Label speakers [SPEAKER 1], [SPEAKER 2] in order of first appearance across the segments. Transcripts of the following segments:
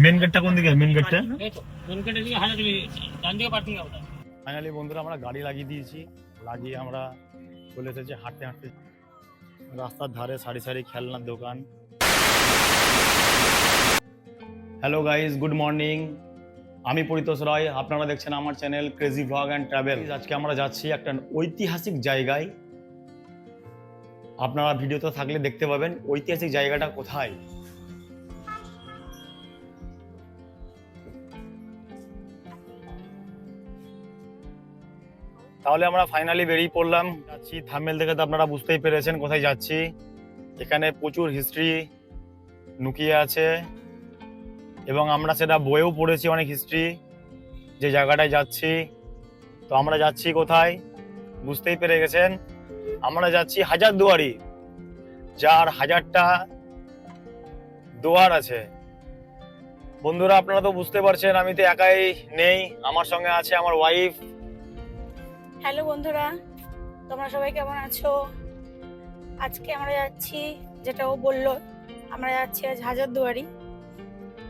[SPEAKER 1] Main গেটটা কোন দিকে? মেন গেটটা
[SPEAKER 2] এই তো দিকে হাজার ডান দিকে পার্কিং হবে
[SPEAKER 1] ফাইনালি বন্ধুরা আমরা গাড়ি লাগিয়ে দিয়েছি। লাগিয়ে আমরা চলে এসেছি হাঁটতে হাঁটতে। রাস্তার ধারে সারি সারি খেলনার দোকান। হ্যালো গাইজ গুড মর্নিং আমি পরিতোষ রায় আপনারা দেখছেন আমার channel crazy vlog and travel আজকে আমরা যাচ্ছি একটা ঐতিহাসিক জায়গায়। আপনারা ভিডিওতে থাকলে দেখতে পাবেন ঐতিহাসিক জায়গাটা কোথায়। তাহলে আমরা ফাইনালি বেরিয়ে পড়লাম। যাচ্ছি থামেল দেখে তো আপনারা বুঝতেই পেরেছেন কোথায় যাচ্ছি। এখানে প্রচুর হিস্ট্রি লুকিয়ে আছে। এবং আমরা সেটা বইয়েও পড়েছি, অনেক হিস্ট্রি যে জায়গাটায় যাচ্ছি। তো আমরা যাচ্ছি কোথায়? বুঝতেই পেরে গেছেন? আমরা যাচ্ছি হাজার দুয়ারি, যার হাজারটা দুয়ার আছে। বন্ধুরা, আপনারা তো বুঝতে পারছেন, আমি তো একাই নেই। আমার সঙ্গে আছে আমার ওয়াইফ
[SPEAKER 3] হ্যালো বন্ধুরা, তোমরা সবাই কেমন আছো? আজকে আমরা যাচ্ছি, যেটা ও বলল, আমরা যাচ্ছি আজ হাজারদুয়ারি।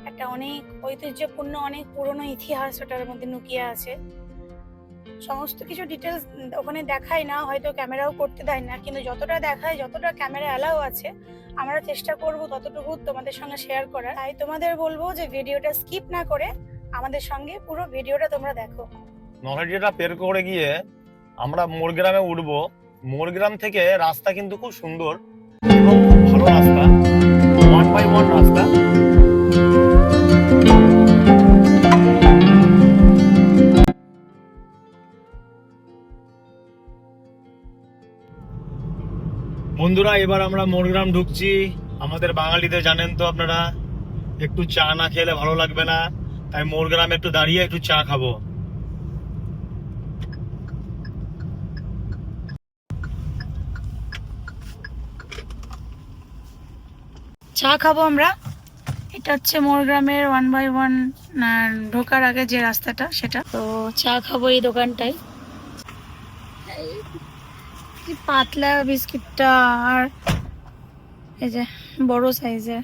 [SPEAKER 3] একটা অনেক ঐতিহ্যপূর্ণ, অনেক পুরনো ইতিহাস ওটার মধ্যে লুকিয়ে আছে। সমস্ত কিছু ডিটেলস ওখানে দেখায় না, হয়তো ক্যামেরাও করতে দেয় না, কিন্তু যতটা দেখায়, যতটা ক্যামেরা অ্যালাউ আছে, আমরা চেষ্টা করব ততটুকু তোমাদের সঙ্গে শেয়ার করার। তাই তোমাদের বলব যে ভিডিওটা স্কিপ না করে আমাদের সঙ্গে পুরো ভিডিওটা তোমরা দেখো।
[SPEAKER 1] নলহাটিটা পের করে গিয়ে আমরা মোরগ্রামে উঠবো। মোরগ্রাম থেকে রাস্তা কিন্তু খুব সুন্দর এবং খুব ভালো রাস্তা। ওয়ান বাই ওয়ান রাস্তা। বন্ধুরা, এবার আমরা মোরগ্রাম ঢুকছি। আমাদের বাঙালিদের জানেন তো আপনারা, একটু চা না খেলে ভালো লাগবে না। তাই মোরগ্রামে একটু দাঁড়িয়ে একটু চা খাব।
[SPEAKER 3] চা খাব আমরা। এটা হচ্ছে মোর গ্রামের ওয়ান বাই ওয়ান ঢোকার আগে যে রাস্তাটা, সেটা। তো চা খাব এই দোকানটায়। কি পাতলা বিস্কিটটা, আর এই যে বড় সাইজের।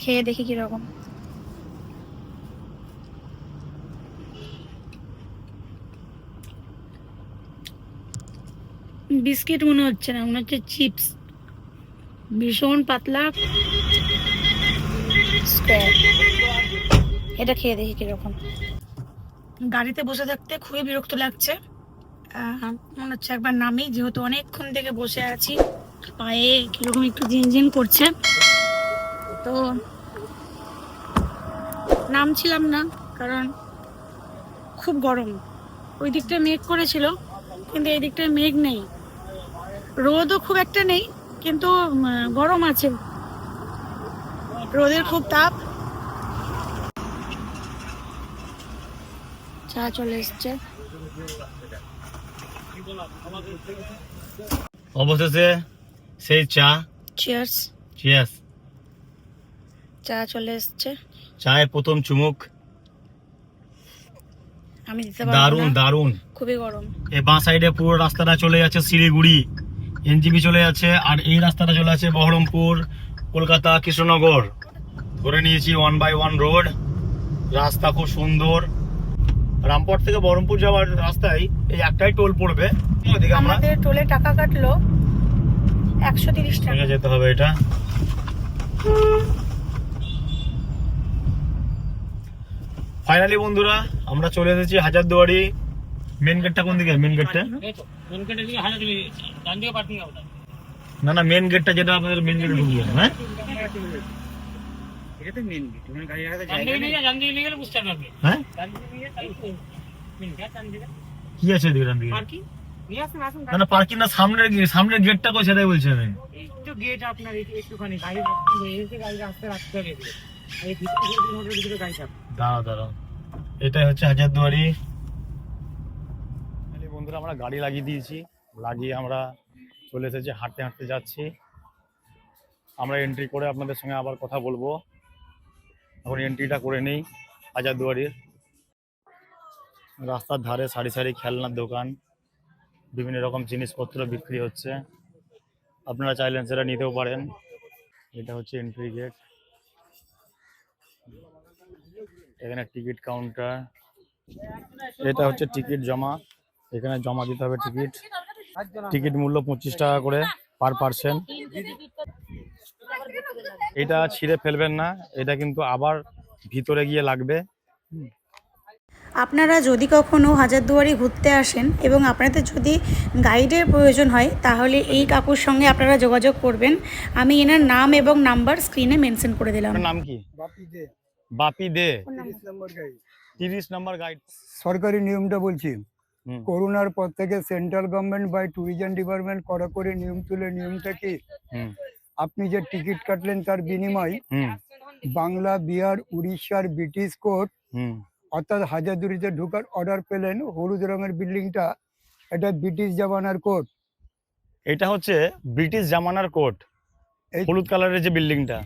[SPEAKER 3] খেয়ে দেখি কীরকম। বিস্কিট মনে হচ্ছে না, মনে হচ্ছে চিপস। ভীষণ পাতলা। এটা খেয়ে দেখি কীরকম। গাড়িতে বসে থাকতে খুবই বিরক্ত লাগছে। মনে হচ্ছে একবার নামি, যেহেতু অনেকক্ষণ থেকে বসে আছি। পায়ে কীরকম একটু ঝিনঝিন করছে। তো নামছিলাম না, কারণ খুব গরম। ওই দিকটায় মেঘ করেছিল, কিন্তু এই দিকটায় মেঘ নেই। রোদও খুব একটা নেই, কিন্তু গরম আছে। রোদের খুব তাপ। চা চলে এসছে।
[SPEAKER 1] অবশেষে সেই চা।
[SPEAKER 3] চিয়ার্স
[SPEAKER 1] চিয়াস
[SPEAKER 3] চা চলে এসছে।
[SPEAKER 1] চায়ের প্রথম চুমুক।
[SPEAKER 3] আমি দিতে পারব দারুণ
[SPEAKER 1] দারুণ
[SPEAKER 3] খুবই গরম।
[SPEAKER 1] এই বাঁ সাইডে পুরো রাস্তাটা চলে যাচ্ছে শিলিগুড়ি। এনজিবি চলে যাচ্ছে আর এই রাস্তাটা চলে যাচ্ছে বহরমপুর কলকাতা কৃষ্ণনগর। ধরে নিয়েছি ওয়ান বাই ওয়ান রোড রাস্তা খুব সুন্দর। রামপুর থেকে বহরমপুর যাওয়ার রাস্তায় এই একটাই টোল পড়বে। ওদিকে আমরা
[SPEAKER 3] আমাদের টোলে টাকা কাটলো একশো তিরিশ টাকা।
[SPEAKER 1] যেতে হবে এটা। ফাইনালি বন্ধুরা আমরা চলে এসেছি হাজারদুয়ারি। মেন গেটটা কোন দিকে? মেন গেটটা না না মেন গেটটা যেটা আপনাদের মেন গেটে ঢুকবে হ্যাঁ?
[SPEAKER 2] ডান দিকে নিয়ে ডান দিকে নিয়ে গেলে বুঝতে পারবে
[SPEAKER 1] হ্যাঁ?
[SPEAKER 2] ডান দিকে নিয়ে তাই মেন গেট ডান দিকে।
[SPEAKER 1] কি আছে দিকে
[SPEAKER 2] পার্কিং? নিয়ে আসুন আসুন।
[SPEAKER 1] না না পার্কিং না সামনের সামনের গেটটা কই সেটাই বলছি আমি।
[SPEAKER 2] এই তো গেট আপনার একটুখানি গাড়ি এসে গাড়ি রাস্তায় রাখতে হবে এই ভিতরে ভিতরে ভিতরে গাড়ি থাকবে
[SPEAKER 1] দাঁড়াও দাঁড়াও। এটাই হচ্ছে হাজারদুয়ারি। বন্ধুরা আমরা গাড়ি লাগিয়ে দিয়েছি। লাগিয়ে আমরা চলে এসেছি হাঁটতে হাঁটতে যাচ্ছি। আমরা এন্ট্রি করে আপনাদের সঙ্গে আবার কথা বলব। এখন এন্ট্রিটা করে নেই হাজারদুয়ারির রাস্তার ধারে সারি সারি খেলনার দোকান, বিভিন্ন রকম জিনিসপত্র বিক্রি হচ্ছে। আপনারা চাইলেন সেটা নিতেও পারেন। এটা হচ্ছে এন্ট্রি গেট এখানে টিকিট কাউন্টার এটা হচ্ছে টিকিট জমা। এখানে জমা দিতে হবে টিকিট। টিকিট মূল্য পঁচিশ টাকা করে পার পার্সন এটা ছিঁড়ে ফেলবেন না এটা কিন্তু আবার ভিতরে গিয়ে লাগবে।
[SPEAKER 3] আপনারা যদি কখনো হাজারদুয়ারি ঘুরতে আসেন এবং আপনাদের যদি গাইডের প্রয়োজন হয় তাহলে এই কাকুর সঙ্গে আপনারা যোগাযোগ করবেন। আমি এনার নাম এবং নাম্বার স্ক্রিনে মেনশন করে দিলাম।
[SPEAKER 1] নাম কি?
[SPEAKER 4] বাপি দে।
[SPEAKER 1] বাপি দে।
[SPEAKER 4] তিরিশ নম্বর
[SPEAKER 1] গাইড।
[SPEAKER 4] সরকারি নিয়মটা বলছি। করোনার পর থেকে central government by tourism department কড়া করে নিয়ম তুলে নিয়মটা কি?
[SPEAKER 1] হুম।
[SPEAKER 4] আপনি যে টিকিট কাটলেন তার বিনিময় বাংলা বিহার উড়িষ্যার ব্রিটিশ কোর্ট অর্থাৎ হাজারদুয়ারিতে ঢুকার অর্ডার পেলেন। হলুদ রঙের বিল্ডিংটা এটা ব্রিটিশ জামানার কোর্ট।
[SPEAKER 1] এটা হচ্ছে ব্রিটিশ জামানার কোর্ট।
[SPEAKER 4] এই-
[SPEAKER 1] হলুদ কালারের যে বিল্ডিংটা।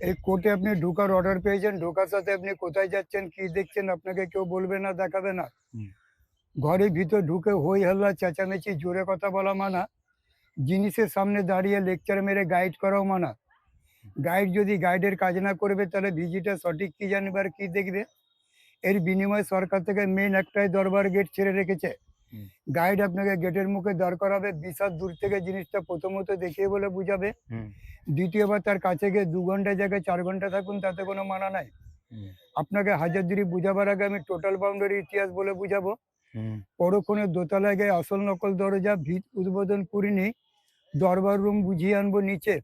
[SPEAKER 4] এই কোর্টে আপনি ঢোকার অর্ডার পেয়েছেন। ঢোকার সাথে আপনি কোথায় যাচ্ছেন কি দেখছেন আপনাকে কেউ বলবে না দেখাবে না। ঘরের ভিতর ঢুকে হই হাল্লা চেঁচামেচি জোরে কথা বলা মানা। জিনিসের সামনে দাঁড়িয়ে লেকচার মেরে গাইড করাও মানা। গাইড যদি গাইডের কাজ না করবে তাহলে ভিজিটার সঠিক কি জানবে আর কি দেখবে? এর বিনিময়ে সরকার থেকে মেন একটাই দরবার গেট ছেড়ে রেখেছে। গাইড আপনাকে গেটের মুখে দাঁড় করাবে বিশাল দূর থেকে জিনিসটা প্রথমত দেখিয়ে বলে বুঝাবে। দ্বিতীয়বার তার কাছে গিয়ে দু ঘণ্টা জায়গায় চার ঘণ্টা থাকুন তাতে কোনো মানা নাই। আপনাকে হাজারদুরি বুঝাবার আগে আমি টোটাল বাউন্ডারি ইতিহাস বলে বুঝাবো। পরক্ষণে দোতলায় গিয়ে আসল নকল দরজা ভিত উদ্বোধন করিনি। দরবার রুম বুঝিয়ে আনব নিচে।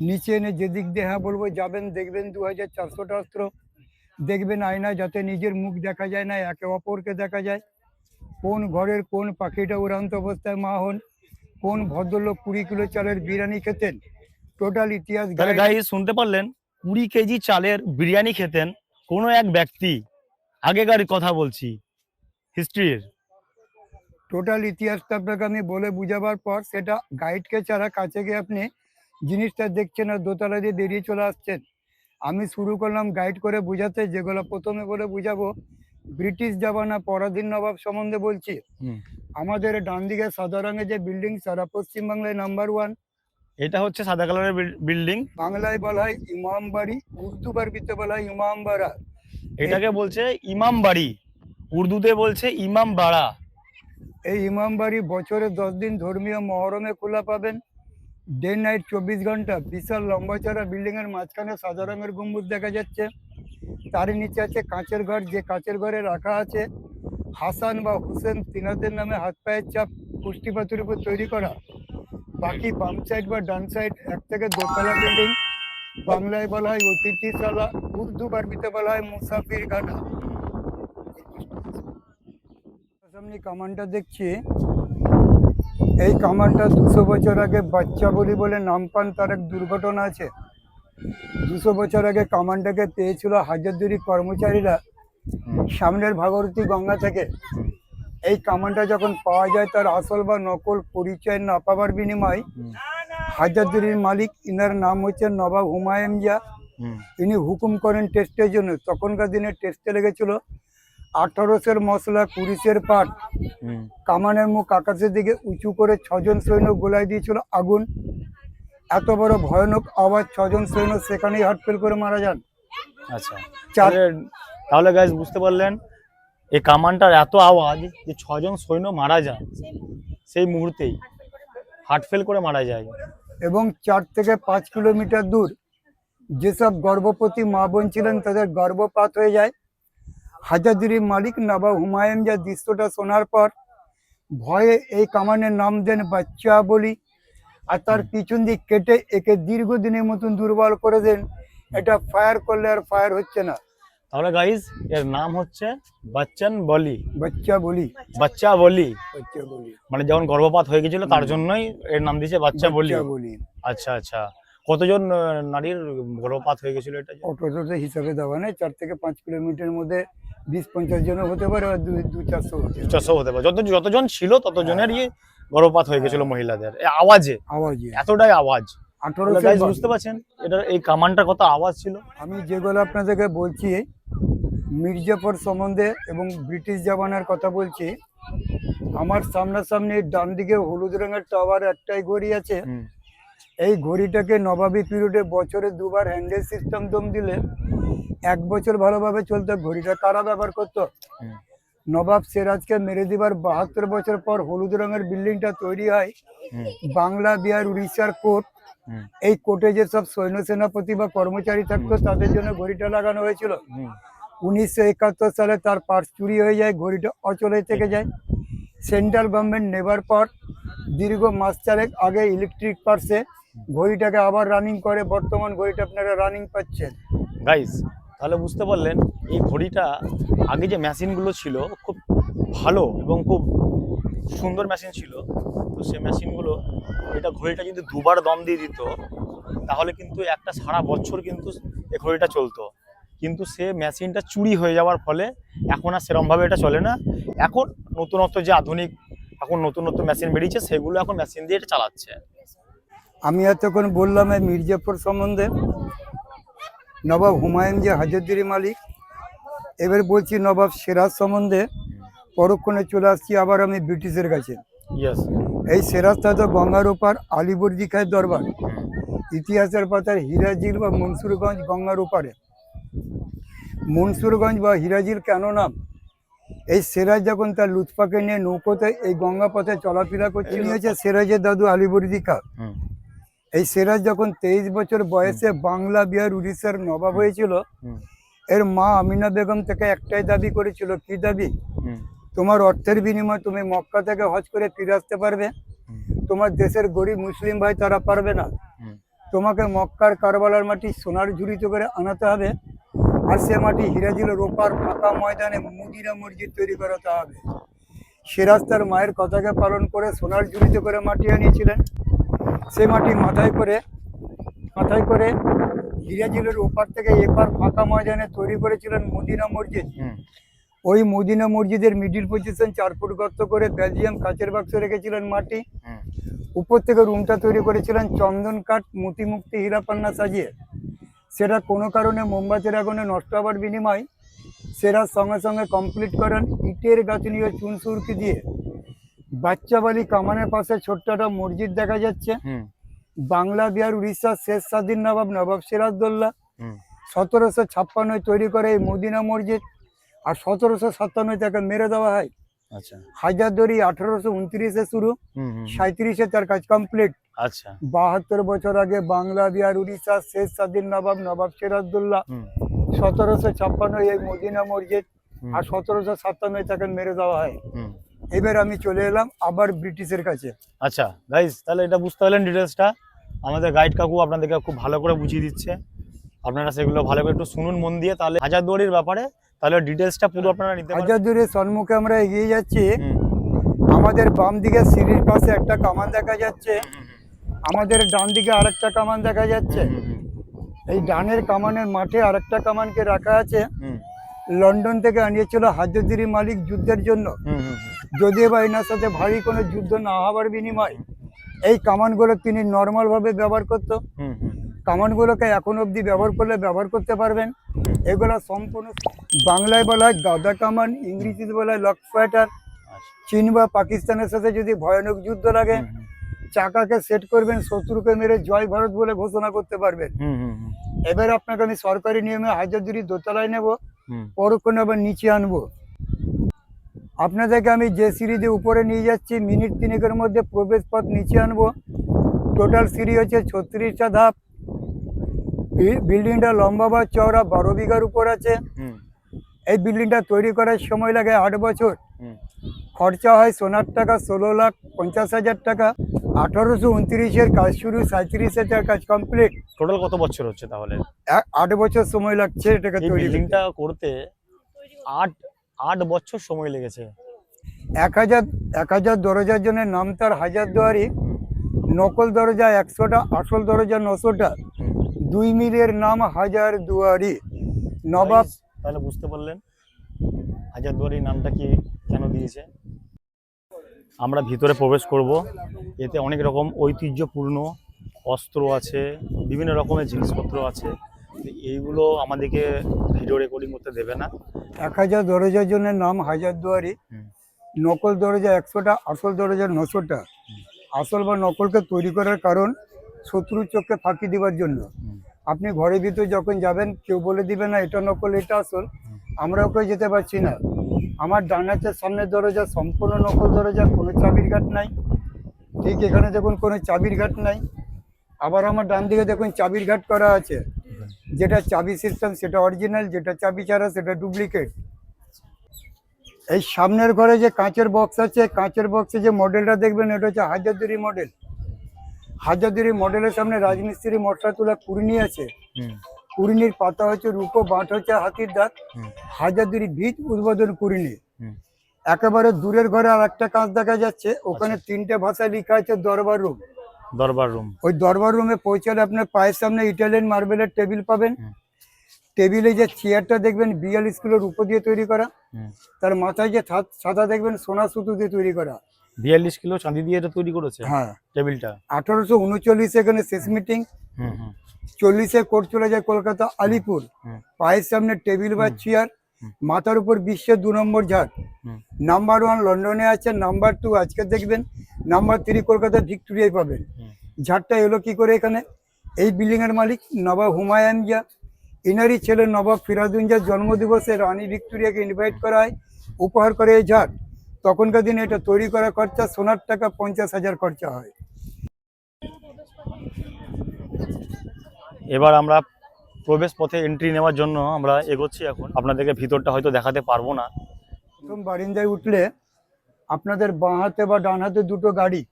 [SPEAKER 4] নিচে এনে যেদিক দিয়ে হ্যাঁ বলব যাবেন দেখবেন দু হাজার চারশোটা অস্ত্র। দেখবেন আয়না যাতে নিজের মুখ দেখা যায় না একে অপরকে দেখা যায়। কোন ঘরের কোন পাখিটা উড়ান্ত অবস্থায় মা হন কোন ভদ্রলোক কুড়ি কিলো চালের বিরিয়ানি খেতেন। টোটাল ইতিহাস
[SPEAKER 1] তাহলে গাই শুনতে পারলেন? কুড়ি কেজি চালের বিরিয়ানি খেতেন কোনো এক ব্যক্তি। আগেকার কথা বলছি। হিস্ট্রির
[SPEAKER 4] টোটাল ইতিহাসটা আপনাকে আমি বলে বুঝাবার পর সেটা গাইডকে ছাড়া কাছে গিয়ে আপনি জিনিসটা দেখছেন আর দোতলা দিয়ে বেরিয়ে চলে আসছেন। আমি শুরু করলাম গাইড করে বুঝাতে যেগুলো প্রথমে বলে বুঝাবো ব্রিটিশ জামানা পরাধীন নবাব সম্বন্ধে বলছি। আমাদের ডান দিকে সাদা রঙের যে বিল্ডিং সারা পশ্চিমবাংলায় নাম্বার ওয়ান
[SPEAKER 1] এটা হচ্ছে সাদা কালারের বিল্ডিং
[SPEAKER 4] বাংলায় বলা হয় ইমামবাড়ি উর্দু বারবিতে বলা হয় ইমাম বাড়া
[SPEAKER 1] এটাকে বলছে ইমাম বাড়ি উর্দুতে বলছে ইমাম বাড়া
[SPEAKER 4] এই ইমামবাড়ি বছরে দশ দিন ধর্মীয় মহরমে খোলা পাবেন। ডে নাইট চব্বিশ ঘণ্টা বিশাল লম্বা চড়া বিল্ডিং এর মাঝখানে সাদা রঙের গম্বুজ দেখা যাচ্ছে। তার নিচে আছে কাঁচের ঘর, যে কাঁচের ঘরে রাখা আছে। হাসান বা হুসেন তিনাদের নামে হাত পায়ের চাপ পুষ্টিপাতের উপর তৈরি করা। বাকি বাম সাইড বা ডান সাইড এক থেকে দোতলা বিল্ডিং। বাংলায় বলা হয় অতিথিশালা, উর্দু বারবিতে বলা হয় মুসাফির গানা সামনে কামানটা দেখছি। এই কামানটা দুশো বছর আগে বাচ্চা বলি বলে নাম পান তার এক দুর্ঘটনা আছে। দুশো বছর আগে কামানটাকে পেয়েছিল হাজারদুরি কর্মচারীরা সামনের ভাগরতী গঙ্গা থেকে। এই কামানটা যখন পাওয়া যায় তার আসল বা নকল পরিচয় না পাওয়ার বিনিময় হাজারদুরির মালিক ইনার নাম হচ্ছে নবাব হুমায়ুন জা তিনি হুকুম করেন টেস্টের জন্য। তখনকার দিনে টেস্টে লেগেছিল আঠারোশের মশলা কুড়িশের পাট। কামানের মুখ আকাশের দিকে উঁচু করে ছজন সৈন্য গোলায় দিয়েছিল আগুন। এত বড় ভয়ানক আওয়াজ ছজন সৈন্য সেখানেই হাটফেল করে মারা যান।
[SPEAKER 1] আচ্ছা।
[SPEAKER 4] চার
[SPEAKER 1] তাহলে গাইজ বুঝতে পারলেন এই কামানটার এত আওয়াজ যে ছজন সৈন্য মারা যায় সেই মুহূর্তেই হার্ট ফেল করে মারা যায়।
[SPEAKER 4] এবং চার থেকে পাঁচ কিলোমিটার দূর যেসব গর্ভবতী মা বোন ছিলেন তাদের গর্ভপাত হয়ে যায়। হাজারদুরির মালিক নবাব হুমায়ুন যা দৃশ্যটা শোনার পর ভয়ে এই কামানের নাম দেন বাচ্চা বলি আর তার পিছন দিক কেটে একে দীর্ঘদিনের মতন দুর্বল করে দেন। এটা ফায়ার করলে আর ফায়ার হচ্ছে না।
[SPEAKER 1] তাহলে গাইজ এর নাম হচ্ছে বাচ্চান বলি।
[SPEAKER 4] বাচ্চা বলি।
[SPEAKER 1] বাচ্চা বলি।
[SPEAKER 4] বাচ্চা বলি।
[SPEAKER 1] মানে যখন গর্ভপাত হয়ে গেছিল তার জন্যই এর নাম দিয়েছে বাচ্চা বলি।
[SPEAKER 4] বলি।
[SPEAKER 1] আচ্ছা আচ্ছা। কতজন নারীর গর্ভপাত হয়ে গেছিল এটা
[SPEAKER 4] অটোতে হিসাবে দেওয়া নেই চার থেকে পাঁচ কিলোমিটার মধ্যে বিশ পঞ্চাশ জনও হতে পারে দু চারশো
[SPEAKER 1] চারশো হতে পারে। যত যতজন ছিল ততজনেরই গর্ভপাত হয়ে গেছিল মহিলাদের। আওয়াজে।
[SPEAKER 4] আওয়াজে।
[SPEAKER 1] এতটাই আওয়াজ। গাইজ বুঝতে পারছেন? এটা এই কামানটা কত আওয়াজ ছিল?
[SPEAKER 4] আমি যেগুলো আপনাদেরকে বলছি মির্জাফর সম্বন্ধে এবং ব্রিটিশ জামানার কথা বলছি আমার সামনাসামনি ডান দিকে হলুদ রঙের টাওয়ার একটাই ঘড়ি আছে। এই ঘড়িটাকে নবাবী পিরিয়ডে বছরে দুবার হ্যান্ডেল সিস্টেম দম দিলে এক বছর ভালোভাবে চলতো ঘড়িটা কারা ব্যবহার করতো? নবাব সিরাজকে মেরে দিবার বাহাত্তর বছর পর হলুদ রঙের বিল্ডিংটা তৈরি হয়। বাংলা বিহার উড়িষ্যার কোর্ট। এই কোর্টে যে সব সৈন্য সেনাপতি বা কর্মচারী থাকতো তাদের জন্য ঘড়িটা লাগানো হয়েছিল। উনিশশো একাত্তর সালে তার পার্স চুরি হয়ে যায় ঘড়িটা অচলে থেকে যায়। সেন্ট্রাল গভর্নমেন্ট নেবার পর দীর্ঘ মাস চারেক আগে ইলেকট্রিক পার্সে ঘড়িটাকে আবার রানিং করে। বর্তমান ঘড়িটা আপনারা রানিং পাচ্ছেন।
[SPEAKER 1] গাইস তাহলে বুঝতে পারলেন, এই ঘড়িটা আগে যে মেশিনগুলো ছিল খুব ভালো এবং খুব সুন্দর মেশিন ছিল, তো সে মেশিনগুলো, এটা ঘড়িটা যদি দুবার দম দিয়ে দিত, তাহলে কিন্তু একটা সারা বছর কিন্তু এই ঘড়িটা চলতো। কিন্তু সে মেশিনটা চুরি হয়ে যাওয়ার ফলে এখন আর সেরমভাবে এটা চলে না। এখন নতুনত্ব যে আধুনিক, এখন নতুন নতুন মেশিন বেরিয়েছে, সেগুলো এখন মেশিন দিয়ে এটা চালাচ্ছে।
[SPEAKER 4] আমি এতক্ষণ বললাম মির্জাপুর সম্বন্ধে। নবাব হুমায়ুন যে হাজারদুরি মালিক এবার বলছি নবাব সিরাজ সম্বন্ধে পরক্ষণে চলে আসছি আবার আমি ব্রিটিশের কাছে। এই সিরাজটা তো গঙ্গার ওপার আলিবর্দি খায়ের দরবার। ইতিহাসের পাতার হিরাজিল বা মনসুরগঞ্জ গঙ্গার ওপারে মনসুরগঞ্জ বা হিরাজিল কেন নাম? এই সিরাজ যখন তার লুৎফাকে নিয়ে নৌকোতে এই গঙ্গা পথে চলাফেরা করছে হচ্ছে সিরাজের দাদু আলিবর্দি খা
[SPEAKER 1] হুম।
[SPEAKER 4] এই সিরাজ যখন তেইশ বছর বয়সে বাংলা বিহার উড়িষ্যার নবাব হয়েছিল এর মা আমিনা বেগম থেকে একটাই দাবি করেছিল কি দাবি? তোমার অর্থের বিনিময়ে তুমি মক্কা থেকে হজ করে ফিরে আসতে পারবে? তোমার দেশের গরিব মুসলিম ভাই তারা পারবে না। তোমাকে মক্কার কারবালার মাটি সোনার ঝুড়িতে করে আনাতে হবে আর সে মাটি হিরাজিল রোপার ফাঁকা ময়দানে মুদিরা মসজিদ তৈরি করাতে হবে। সিরাজ তার মায়ের কথাকে পালন করে সোনার ঝুড়িতে করে মাটি আনিয়েছিলেন। সে মাটি মাথায় করে মাথায় করে হিরাজিলের ওপার থেকে এপার ফাঁকা ময়দানে তৈরি করেছিলেন মদিনা মসজিদ। ওই মদিনা মসজিদের মিডিল পজিশন চার ফুট গর্ত করে বেলজিয়াম কাচের বাক্স রেখেছিলেন মাটি। উপর থেকে রুমটা তৈরি করেছিলেন চন্দন কাঠ মতি মুক্তি হীরাপান্না সাজিয়ে। সেটা কোনো কারণে মোমবাতির আগুনে নষ্ট হবার বিনিময় সেটা সঙ্গে সঙ্গে কমপ্লিট করেন ইটের গাঁথনি ও চুন সুরকি দিয়ে। বাচ্চাবালি কামানের পাশে ছোট্ট একটা মসজিদ দেখা যাচ্ছে। বাংলা বিহার উড়িষ্যার শেষ স্বাধীন নবাব নবাব সিরাজদৌল্লা সতেরোশো ছাপ্পান্নয় তৈরি করে এই মদিনা মসজিদ। আর সতেরোশো সাতান্নয় তাকে মেরে দেওয়া হয়।
[SPEAKER 1] আচ্ছা।
[SPEAKER 4] হাজারদুয়ারি আঠারোশো উনত্রিশে শুরু। সাঁত্রিশে তার কাজ কমপ্লিট
[SPEAKER 1] আচ্ছা।
[SPEAKER 4] বাহাত্তর বছর আগে বাংলা বিহার উড়িষ্যা শেষ স্বাধীন নবাব নবাব সিরাজদুল্লাহ সতেরোশো ছাপ্পান্ন এই মদিনা মসজিদ। আর সতেরোশো সাতান্ন তাকে মেরে দেওয়া হয়। এবার আমি চলে এলাম আবার ব্রিটিশের কাছে।
[SPEAKER 1] আচ্ছা গাইজ তাহলে এটা বুঝতে পারলেন ডিটেলসটা আমাদের গাইড কাকু আপনাদেরকে খুব ভালো করে বুঝিয়ে দিচ্ছে। আপনারা সেগুলো ভালো করে একটু শুনুন মন দিয়ে। তাহলে হাজারদুয়ারির ব্যাপারে তাহলে ডিটেলসটা পুরো আপনারা নিতে
[SPEAKER 4] হাজারদুয়ারির সম্মুখে আমরা এগিয়ে যাচ্ছি। আমাদের বাম দিকে সিঁড়ির পাশে একটা কামান দেখা যাচ্ছে। আমাদের ডান দিকে আরেকটা কামান দেখা যাচ্ছে। এই ডানের কামানের মাঠে আরেকটা কামানকে রাখা আছে। লন্ডন থেকে আনিয়েছিল হাজারদুয়ারি মালিক যুদ্ধের জন্য। যদিও বা এনার সাথে ভারী কোনো যুদ্ধ না হওয়ার বিনিময় এই কামানগুলো তিনি নর্মালভাবে ব্যবহার করতো। কামানগুলোকে এখন অবধি ব্যবহার করলে ব্যবহার করতে পারবেন। এগুলো সম্পূর্ণ বাংলায় বলা হয় গাদা কামান ইংরেজিতে বলা হয় লক ফাইটার চীন বা পাকিস্তানের সাথে যদি ভয়ানক যুদ্ধ লাগে চাকাকে সেট করবেন শত্রুকে মেরে জয় ভারত বলে ঘোষণা করতে পারবেন। এবার আপনাকে আমি সরকারি নিয়মে হাজারদুরি দোতলায় নেব পরক্ষণে আবার নিচে আনব। আপনাদেরকে আমি যে সিঁড়িতে উপরে নিয়ে যাচ্ছি মিনিট তিনেকের মধ্যে প্রবেশ পথ নিচে আনব। টোটাল সিঁড়ি হচ্ছে ছত্রিশটা ধাপ। বিল্ডিংটা লম্বা বা চওড়া বারো বিঘার উপর আছে। এই বিল্ডিংটা তৈরি করার সময় লাগে আট বছর। খরচা হয় সোনার টাকা ষোলো লাখ পঞ্চাশ হাজার টাকা। আঠারোশো উনত্রিশের কাজ শুরু সাঁত্রিশে তার কাজ কমপ্লিট।
[SPEAKER 1] টোটাল কত বছর হচ্ছে তাহলে?
[SPEAKER 4] আট বছর সময় লাগছে এটাকে তৈরি।
[SPEAKER 1] বিল্ডিংটা করতে আট আট বছর সময় লেগেছে।
[SPEAKER 4] এক হাজার এক হাজার দরজার জন্য নাম তার হাজার দুয়ারি নকল দরজা একশোটা আসল দরজা নশোটা দুই মিলের নাম হাজার দুয়ারি। নবাব
[SPEAKER 1] তাহলে বুঝতে পারলেন হাজারদুয়ারি নামটা কি কেন দিয়েছে। আমরা ভিতরে প্রবেশ করব এতে অনেক রকম ঐতিহ্যপূর্ণ অস্ত্র আছে বিভিন্ন রকমের জিনিসপত্র আছে। এইগুলো আমাদেরকে ভিডিও রেকর্ডিং করতে দেবে না।
[SPEAKER 4] এক হাজার দরজার জন্য নাম হাজার দুয়ারি নকল দরজা একশোটা আসল দরজা নশোটা। আসল বা নকলকে তৈরি করার কারণ শত্রুর চোখকে ফাঁকি দেওয়ার জন্য। আপনি ঘরের ভিতরে যখন যাবেন কেউ বলে দিবে না এটা নকল এটা আসল। আমরাও কেউ যেতে পারছি না। আমার ডান হাতের সামনের দরজা সম্পূর্ণ নকল দরজা কোনো চাবির ঘাট নাই। ঠিক এখানে দেখুন কোনো চাবির ঘাট নাই। আবার আমার ডান দিকে দেখুন চাবির ঘাট করা আছে। যেটা চাবি সিস্টেম সেটা অরিজিনাল যেটা চাবি ছাড়া সেটা ডুপ্লিকেট এই সামনের ঘরে যে কাঁচের বক্স আছে কাঁচের বক্সে যে মডেলটা দেখবেন এটা হচ্ছে হাজারদুরি মডেল হাজারদুরি মডেলের সামনে রাজমিস্ত্রি মশলা তোলা কুড়নি আছে।
[SPEAKER 1] হুম।
[SPEAKER 4] কুড়নির পাতা হচ্ছে রূপো বাঁট হচ্ছে হাতির দাঁত। হাজারদুরি বীজ উদ্বোধন কুড়নি। একেবারে দূরের ঘরে আর একটা কাঁচ দেখা যাচ্ছে। ওখানে তিনটে ভাষায় লেখা আছে দরবার রুম
[SPEAKER 1] দরবার রুম।
[SPEAKER 4] ওই দরবার রুমে পৌঁছালে আপনার পায়ের সামনে ইটালিয়ান মার্বেলের টেবিল পাবেন। টেবিলে যে চেয়ারটা দেখবেন বিয়াল্লিশ কিলোর উপর দিয়ে তৈরি করা। তার মাথায় যে ছাতা দেখবেন সোনা সুতো দিয়ে তৈরি করা।
[SPEAKER 1] বিয়াল্লিশ কিলো চাঁদি দিয়ে এটা তৈরি করেছে?
[SPEAKER 4] হ্যাঁ।
[SPEAKER 1] টেবিলটা
[SPEAKER 4] আঠারোশো উনচল্লিশে এখানে শেষ মিটিং চল্লিশে কোর্ট চলে যায় কলকাতা আলিপুর। পায়ের সামনে টেবিল বা চেয়ার। মাথার উপর বিশ্বের দু নম্বর ঝাড় নাম্বার ওয়ান লন্ডনে আছে নাম্বার টু আজকে দেখবেন নাম্বার থ্রি কলকাতা ভিক্টোরিয়ায় পাবেন। ঝাড়টা এলো কি করে এখানে? এই বিল্ডিং এর মালিক নবাব হুমায়ুন জা ইনারই ছেলে নবাব ফিরাদুন জার জন্মদিবসে রানী ভিক্টোরিয়াকে ইনভাইট করা হয় উপহার করে এই ঝাড় তখনকার দিনে এটা তৈরি করা খরচা সোনার টাকা পঞ্চাশ হাজার খরচা হয়।
[SPEAKER 1] এবার আমরা প্রবেশ পথে এন্ট্রি নেওয়ার জন্য আমরা এগোচ্ছি এখন। আপনাদেরকে ভিতরটা হয়তো দেখাতে পারব না।
[SPEAKER 4] প্রথম বারিন্দায় উঠলে আপনাদের বাঁ হাতে বা ডান হাতে দুটো গাড়ি।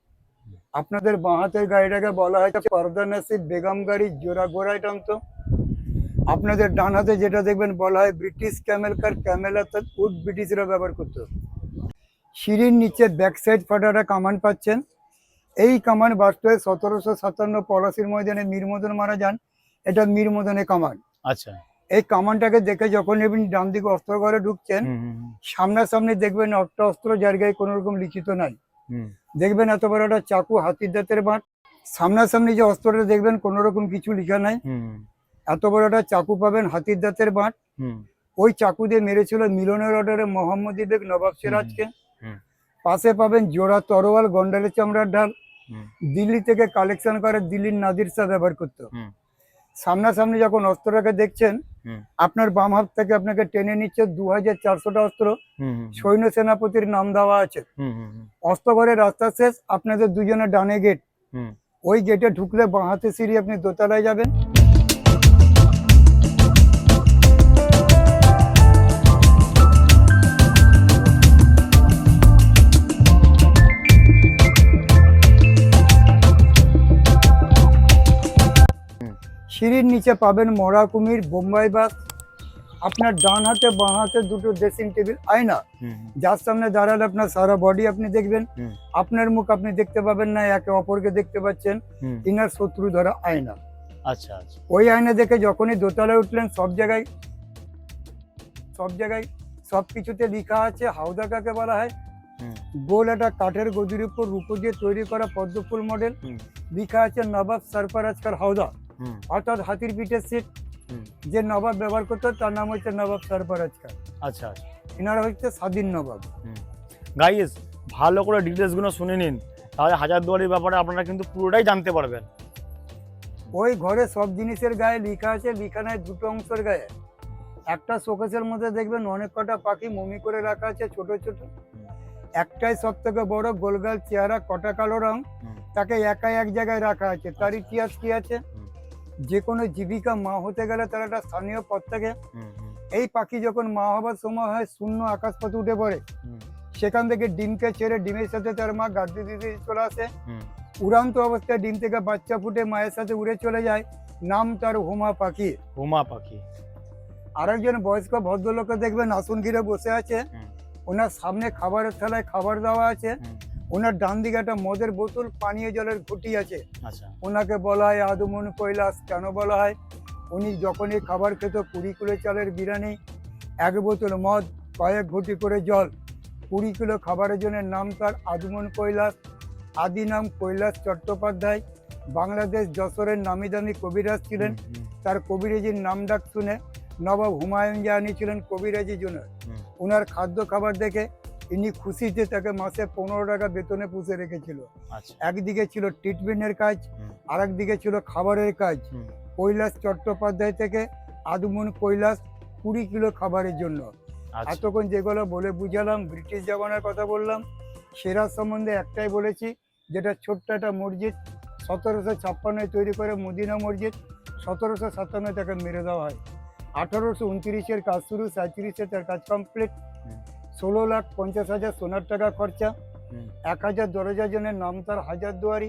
[SPEAKER 4] আপনাদের বাঁ হাতের গাড়িটাকে বলা হয় পর্দানাসির বেগম গাড়ি, জোড়া ঘোড়ায় টানতো। আপনাদের ডান হাতে যেটা দেখবেন বলা হয় ব্রিটিশ ক্যামেল কার ক্যামেল অর্থাৎ উড ব্রিটিশরা ব্যবহার করতো। সিঁড়ির নিচে ব্যাক সাইড ফাটাটা কামান পাচ্ছেন। এই কামান বাস্তবে সতেরোশো সাতান্ন পলাশির ময়দানে মীরমদন মারা যান। এটা মীর মদনের কামান
[SPEAKER 1] আচ্ছা।
[SPEAKER 4] এই কামানটাকে দেখে যখন আপনি ডান দিকে অস্ত্র ঘরে ঢুকছেন সামনাসামনি দেখবেন একটা অস্ত্র জায়গায় কোনো রকম লিখিত নাই। দেখবেন এত বড় একটা চাকু হাতির দাঁতের বাঁট সামনাসামনি যে অস্ত্রটা দেখবেন কোনো রকম কিছু লিখা নাই। এত বড় একটা চাকু পাবেন হাতির দাঁতের বাঁট ওই চাকু দিয়ে মেরেছিল মিলনের অর্ডারে মোহাম্মদ বেগ নবাব সিরাজকে। পাশে পাবেন জোড়া তরোয়াল গন্ডালের চামড়ার ঢাল। দিল্লি থেকে কালেকশন করে দিল্লির নাদির শাহ ব্যবহার করতো। সামনাসামনি যখন অস্ত্রটাকে দেখছেন আপনার বাম হাত থেকে আপনাকে টেনে নিচ্ছে দু হাজার চারশোটা অস্ত্র। সৈন্য সেনাপতির নাম দেওয়া আছে। অস্তঘরের রাস্তা শেষ আপনাদের দুজনের ডানে গেট। ওই গেটে ঢুকলে বাঁ হাতে সিঁড়ি আপনি দোতলায় যাবেন। সিঁড়ির নিচে পাবেন মরা কুমির বোম্বাই বাস আপনার ডান হাতে বাঁ হাতে দুটো ড্রেসিং টেবিল আয়না। যার সামনে দাঁড়ালে আপনার সারা বডি আপনি দেখবেন। আপনার মুখ আপনি দেখতে পাবেন না একে অপরকে দেখতে পাচ্ছেন। ইনার শত্রু ধরা আয়না।
[SPEAKER 1] আচ্ছা আচ্ছা।
[SPEAKER 4] ওই আয়না দেখে যখনই দোতলায় উঠলেন সব জায়গায় সব জায়গায় সব কিছুতে লেখা আছে হাওদা কাকে বলা হয়? গোল একটা কাঠের গদির উপর রূপো দিয়ে তৈরি করা পদ্মফুল মডেল লেখা আছে নবাব সরফরাজকার
[SPEAKER 1] হুম
[SPEAKER 4] অর্থাৎ হাতির পিঠের সিট। যে নবাব ব্যবহার করতো তার নাম হচ্ছে নবাব সরফরাজকার
[SPEAKER 1] আচ্ছা আচ্ছা।
[SPEAKER 4] এনারা হচ্ছে স্বাধীন নবাব।
[SPEAKER 1] গাইস ভালো করে ডিটেলসগুলো শুনে নিন তাহলে হাজারদুয়ারির ব্যাপারে আপনারা কিন্তু পুরোটাই জানতে পারবেন।
[SPEAKER 4] ওই ঘরে সব জিনিসের গায়ে লেখা আছে লেখা নাই দুটো অংশের গায়ে। একটা শোকেসের মধ্যে দেখবেন অনেক কটা পাখি মমি করে রাখা আছে ছোট ছোট। একটাই সব থেকে বড় গোলগাল চেহারা কটা কালো রং তাকে একাই এক জায়গায় রাখা আছে। তার ইতিহাস কি আছে। যে কোনো জীবিকা মা হতে গেলে তার একটা স্থানীয় পথ থেকে। এই পাখি যখন মা হবার সময় হয় শূন্য আকাশপথে উঠে পড়ে। সেখান থেকে ডিমকে ছেড়ে ডিমের সাথে তার মা গাড়ি দিতে চলে আসে। উড়ান্ত অবস্থায় ডিম থেকে বাচ্চা ফুটে মায়ের সাথে উড়ে চলে যায়। নাম তার হুমা পাখি।
[SPEAKER 1] হুমা পাখি।
[SPEAKER 4] আরেকজন বয়স্ক ভদ্রলোককে দেখবেন আসন ঘিরে বসে আছে। ওনার সামনে খাবারের থালায় খাবার দেওয়া আছে। ওনার ডান দিকে একটা মদের বোতল পানীয় জলের ঘুটি আছে।
[SPEAKER 1] আচ্ছা।
[SPEAKER 4] ওনাকে বলা হয় আদমন কৈলাস। কেন বলা হয়? উনি যখনই খাবার খেত কুড়ি কিলো চালের বিরিয়ানি এক বোতল মদ কয়েক ঘুটি করে জল। কুড়ি কিলো খাবারের জন্য নাম তার আদমন কৈলাস। আদি নাম কৈলাস চট্টোপাধ্যায়। বাংলাদেশ যশোরের নামি দামি কবিরাজ ছিলেন। তার কবিরাজির নাম ডাক শুনে নবাব হুমায়ুন জাহানি ছিলেন কবিরাজি জুনিয়র।
[SPEAKER 1] হুম।
[SPEAKER 4] ওনার খাদ্য খাবার দেখে ইনি খুশিতে তাকে মাসে পনেরো টাকা বেতনে পুষে রেখেছিল।
[SPEAKER 1] আচ্ছা।
[SPEAKER 4] একদিকে ছিল ট্রিটমেন্টের কাজ আর একদিকে ছিল খাবারের কাজ। কৈলাস চট্টোপাধ্যায় থেকে আদমন কৈলাস কুড়ি কিলো খাবারের জন্য।
[SPEAKER 1] আচ্ছা।
[SPEAKER 4] এতক্ষণ যেগুলো বলে বুঝালাম ব্রিটিশ জমানার কথা বললাম সেরা সম্বন্ধে একটাই বলেছি যেটা ছোট্ট একটা মসজিদ সতেরোশো ছাপ্পান্নয় তৈরি করে মদিনা মসজিদ সতেরোশো সাতান্ন তাকে মেরে দেওয়া হয়। আঠারোশো উনত্রিশের কাজ শুরু সাঁত্রিশে তার কাজ কমপ্লিট। ষোলো লাখ পঞ্চাশ হাজার সোনার টাকা খরচা এক হাজার দরজার জন্য নাম তার হাজার দুয়ারি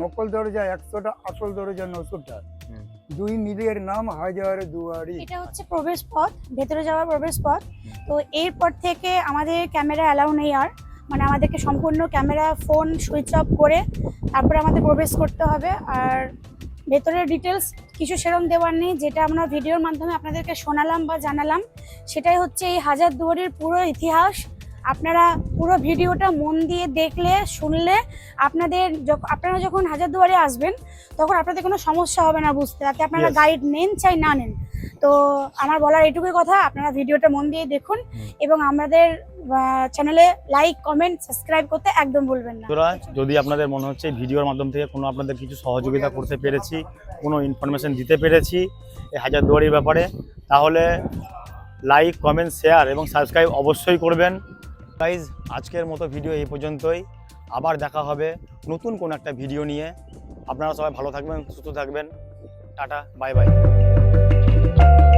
[SPEAKER 4] নকল দরজা একশোটা আসল দরজা নশোটা। দুই মিলিয়ের নাম হাজার দুয়ারি।
[SPEAKER 3] এটা হচ্ছে প্রবেশ পথ ভেতরে যাওয়ার প্রবেশ পথ। তো এরপর থেকে আমাদের ক্যামেরা অ্যালাউ নেই আর। মানে আমাদেরকে সম্পূর্ণ ক্যামেরা ফোন সুইচ অফ করে তারপরে আমাদের প্রবেশ করতে হবে। আর ভেতরের ডিটেলস কিছু সেরম দেওয়ার নেই যেটা আমরা ভিডিওর মাধ্যমে আপনাদেরকে শোনালাম বা জানালাম। সেটাই হচ্ছে এই হাজার দুয়ারির পুরো ইতিহাস। আপনারা পুরো ভিডিওটা মন দিয়ে দেখলে শুনলে আপনাদের আপনারা যখন হাজার দুয়ারে আসবেন তখন আপনাদের কোনো সমস্যা হবে না বুঝতে। তাতে আপনারা গাইড নেন চাই না নেন। তো আমার বলার এটুকুই কথা আপনারা ভিডিওটা মন দিয়ে দেখুন এবং আমাদের চ্যানেলে লাইক কমেন্ট সাবস্ক্রাইব করতে একদম ভুলবেন না।
[SPEAKER 1] যদি আপনাদের মনে হচ্ছে ভিডিওর মাধ্যম থেকে কোনো আপনাদের কিছু সহযোগিতা করতে পেরেছি কোনো ইনফরমেশন দিতে পেরেছি এই হাজার দুয়ারির ব্যাপারে তাহলে লাইক কমেন্ট শেয়ার এবং সাবস্ক্রাইব অবশ্যই করবেন। গাইজ আজকের মতো ভিডিও এই পর্যন্তই। আবার দেখা হবে নতুন কোনো একটা ভিডিও নিয়ে। আপনারা সবাই ভালো থাকবেন সুস্থ থাকবেন। Tata bye bye thank you